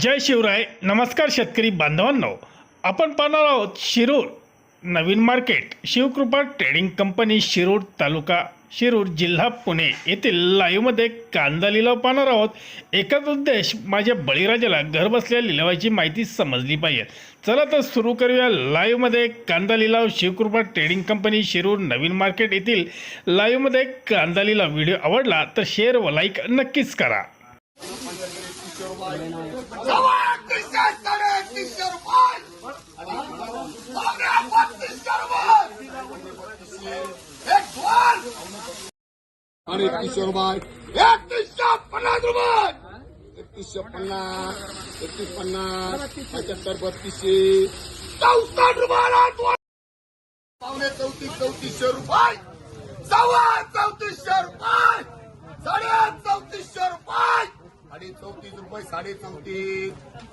जय शिवराय. नमस्कार शेतकरी बांधवांनो. आपण पाहणार आहोत शिरूर नवीन market. Shivkrupa trading company Shirur taluka Shirur जिल्हा पुणे येथील लाईव्हमध्ये कांदा लिलाव पाहणार आहोत. एकच उद्देश माझ्या बळीराजाला घरबसल्या लिलावाची माहिती समजली पाहिजे. चला तर सुरू करूया लाईव्हमध्ये कांदा लिलाव शिवकृपा ट्रेडिंग कंपनी शिरूर नवीन मार्केट येथील लाईव्हमध्ये कांदा लिलाव व्हिडिओ आवडला तर शेअर व लाईक नक्कीच करा सव्वा तीनशे साडे तीनशे रुपये सगळ्या बत्तीसशे रुपये एक वन आणि एकतीसशे रुपये एकतीसशे पन्नास रुपये. एकतीसशे पन्नास एकतीस पन्नास पंच्याहत्तर बत्तीसशे. चौसष्ट रुपयाला पावणे चौतीस चौतीसशे रुपये. सव्वा चौतीस रुपये साडे चौतीसशे रुपये आणि चौतीस रुपये साडे चौतीस